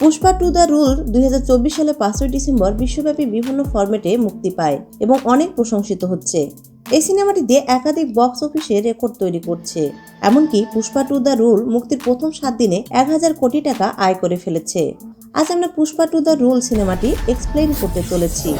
Pushpa two the rule দুই হাজার চব্বিশ সালে পাঁচই ডিসেম্বর বিশ্বব্যাপী বিভিন্ন ফরম্যাটে মুক্তি পায় এবং অনেক প্রশংসিত হচ্ছে। এই সিনেমাটি দিয়ে একাধিক বক্স অফিসে রেকর্ড তৈরি করছে। এমনকি পুষ্পা টু দ্য রুল মুক্তির প্রথম সাত দিনে এক হাজার কোটি টাকা আয় করে ফেলেছে। আজ আমরা পুষ্পা টু দ্য রুল সিনেমাটি এক্সপ্লেইন করতে চলেছি।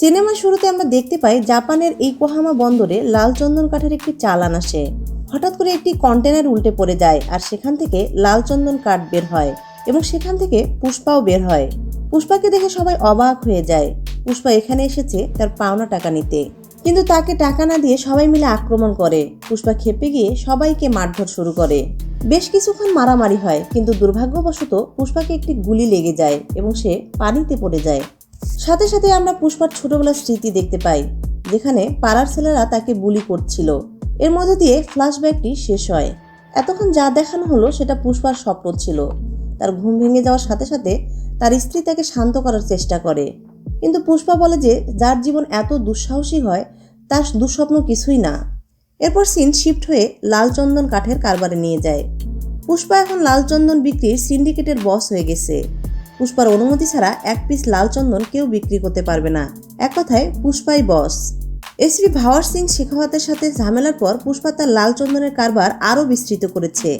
সিনেমার শুরুতে আমরা দেখতে পাই জাপানের ইকোহামা বন্দরে লাল চন্দন কাঠের একটি চালান আসে। হঠাৎ করে একটি কন্টেনার উল্টে পড়ে যায় আর সেখান থেকে লাল চন্দন কাঠ বের হয় এবং সেখান থেকে পুষ্পাও বের হয়। পুষ্পাকে দেখে সবাই অবাক হয়ে যায়। পুষ্পা এখানে এসেছে তার পাওনা টাকা নিতে। কিন্তু তাকে টাকা না দিয়ে সবাই মিলে আক্রমণ করে। পুষ্পা খেপে গিয়ে সবাইকে মারধর শুরু করে। বেশ কিছুক্ষণ মারামারি হয়, কিন্তু দুর্ভাগ্যবশত পুষ্পাকে একটি গুলি লেগে যায় এবং সে পানিতে পড়ে যায়। সাথে সাথে আমরা পুষ্পার ছোটবেলার স্মৃতি দেখতে পাই, যেখানে পাড়ার ছেলেরা তাকে বুলি করছিল। এর মধ্যে দিয়ে ফ্ল্যাশব্যাকটি শেষ হয়। এতক্ষণ যা দেখানো হলো সেটা পুষ্পার স্বপ্ন ছিল। তার ঘুম ভেঙে যাওয়ার সাথে সাথে তার স্ত্রী তাকে শান্ত করার চেষ্টা করে। কিন্তু পুষ্পা বলে যে যার জীবন এত দুঃসাহসী হয়, তার দুঃস্বপ্ন কিছুই না। এরপর সিন শিফট হয়ে লালচন্দন কাঠের কারবারে নিয়ে যায়। পুষ্পা এখন লালচন্দন বিক্রির সিন্ডিকেটের বস হয়ে গেছে। পুষ্পার অনুমতি ছাড়া এক পিস লালচন্দন কেউ বিক্রি করতে পারবে না। এক কথায় পুষ্পাই বস। এসপি ভাওয়ার সিং শেখাওয়াতের সাথে ঝামেলার পর পুষ্পা তার লালচন্দনের কারবার আরও বিস্তৃত করেছে।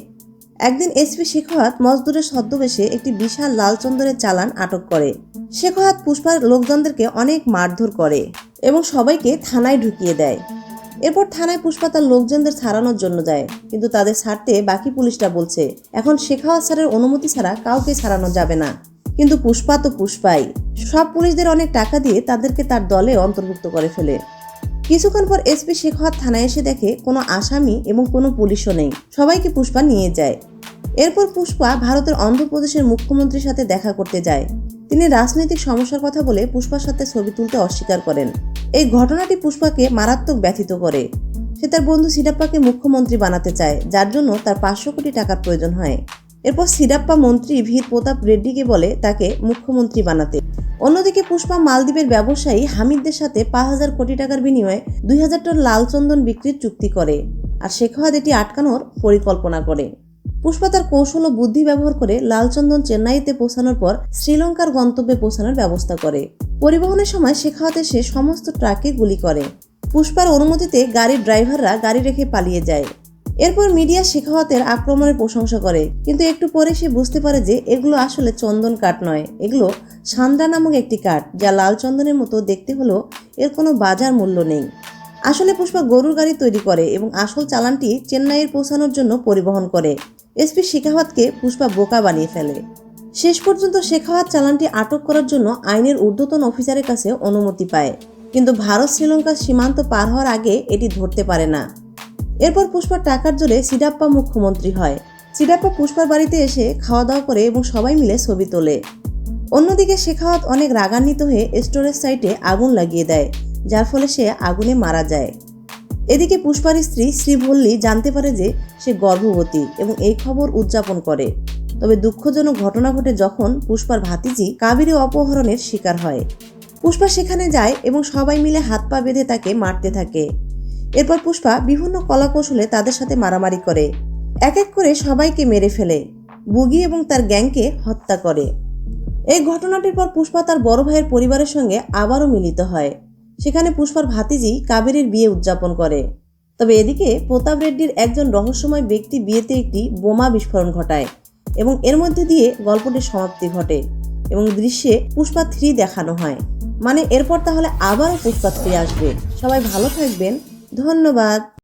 একদিন এসপি শেখাওয়াত মজদুরের ছদ্মবেশে একটি বিশাল লালচন্দনের চালান আটক করে। শেখাওয়াত পুষ্পার লোকজনদেরকে অনেক মারধর করে এবং সবাইকে থানায় ঢুকিয়ে দেয়। এরপর থানায় পুষ্পা তার লোকজনদের ছাড়ানোর জন্য যায়, কিন্তু তাদের ছাড়তে বাকি পুলিশরা বলছে, এখন শেখাওয়াত স্যারের অনুমতি ছাড়া কাউকে ছাড়ানো যাবে না। কিন্তু পুষ্পা তো পুষ্পাই। সব পুলিশদের অনেক টাকা দিয়ে তাদেরকে তার দলে অন্তর্ভুক্ত করে ফেলে। কিছুক্ষণ পর এসপি শেখাওয়াত থানায় এসে দেখে কোনো আসামি এবং কোনো পুলিশও নেই। সবাইকে পুষ্পা নিয়ে যায়। এরপর পুষ্পা ভারতের অন্ধ্রপ্রদেশের মুখ্যমন্ত্রীর সাথে দেখা করতে যায়। তিনি রাজনৈতিক সমস্যার কথা বলে পুষ্পার সাথে ছবি তুলতে অস্বীকার করেন। এই ঘটনাটি পুষ্পাকে মারাত্মক ব্যথিত করে। সে তার বন্ধু সিডাপ্পাকে মুখ্যমন্ত্রী বানাতে চায়, যার জন্য তার পাঁচশো কোটি টাকার প্রয়োজন হয়। এরপর সিরাপ্পা মন্ত্রী ভীর প্রতাপ রেড্ডিকে বলে তাকে মুখ্যমন্ত্রী বানাতে। অন্যদিকে পুষ্পা মালদ্বীপের ব্যবসায়ী হামিদদের সাথে পাঁচ হাজার কোটি টাকার বিনিময়ে দুই হাজার টন লাল চন্দন বিক্রির চুক্তি করে আর শেখাওয়াত এটি আটকানোর পরিকল্পনা করে। পুষ্পা তার কৌশল ও বুদ্ধি ব্যবহার করে লালচন্দন চেন্নাইতে পৌঁছানোর পর শ্রীলঙ্কার গন্তব্যে পৌঁছানোর ব্যবস্থা করে। পরিবহনের সময় শেখাওয়াত সে সমস্ত ট্রাকে গুলি করে। পুষ্পার অনুমতিতে গাড়ির ড্রাইভাররা গাড়ি রেখে পালিয়ে যায়। এরপর মিডিয়া শেখাওয়াতের আক্রমণের প্রশংসা করে, কিন্তু একটু পরে সে বুঝতে পারে যে এগুলো আসলে চন্দন কাঠ নয়। এগুলো সান্দ্রা নামক একটি কাঠ যা লাল চন্দনের মতো দেখতে হলেও এর কোনো বাজার মূল্য নেই। আসলে পুষ্পা গরুর গাড়ি তৈরি করে এবং আসল চালানটি চেন্নাইয়ের পৌঁছানোর জন্য পরিবহন করে। এসপি শেখাওয়াতকে পুষ্পা বোকা বানিয়ে ফেলে। শেষ পর্যন্ত শেখাওয়াত চালানটি আটক করার জন্য আইনের ঊর্ধ্বতন অফিসারের কাছে অনুমতি পায়, কিন্তু ভারত শ্রীলঙ্কার সীমান্ত পার হওয়ার আগে এটি ধরতে পারে না। এরপর পুষ্পার টাকার জোরে সিডাপ্পা মুখ্যমন্ত্রী হয়। সিডাপ্পা পুষ্পার বাড়িতে এসে খাওয়া দাওয়া করে এবং সবাই মিলে ছবি তোলে। অন্যদিকে শেখাওয়াত অনেক রাগান্বিত হয়ে স্টোরেজ সাইটে আগুন লাগিয়ে দেয়, যার ফলে সে আগুনে মারা যায়। এদিকে পুষ্পার স্ত্রী শ্রীভল্লী জানতে পারে যে সে গর্ভবতী এবং এই খবর উদযাপন করে। তবে দুঃখজনক ঘটনা ঘটে যখন পুষ্পার ভাতিজি কাবেরী অপহরণের শিকার হয়। পুষ্পা সেখানে যায় এবং সবাই মিলে হাত পা বেঁধে তাকে মারতে থাকে। এরপর পুষ্পা বিভিন্ন কলাকৌশলে তাদের সাথে মারামারি করে। এক এক করে সবাইকে মেরে ফেলে। বুগি এবং তার গ্যাংকে হত্যা করে। এই ঘটনাটির পর পুষ্পা তার বড় ভাইয়ের পরিবারের সঙ্গে আবারও মিলিত হয়। সেখানে পুষ্পার ভাতিজি কাবেরীর বিয়ে উদযাপন করে। তবে এদিকে প্রতাপ রেড্ডির একজন রহস্যময় ব্যক্তি বিয়েতে একটি বোমা বিস্ফোরণ ঘটায় এবং এর মধ্যে দিয়ে গল্পটির সমাপ্তি ঘটে এবং দৃশ্যে পুষ্পা থ্রি দেখানো হয়। মানে এরপর তাহলে আবারও পুষ্পা থ্রি আসবে। সবাই ভালো থাকবেন। ধন্যবাদ।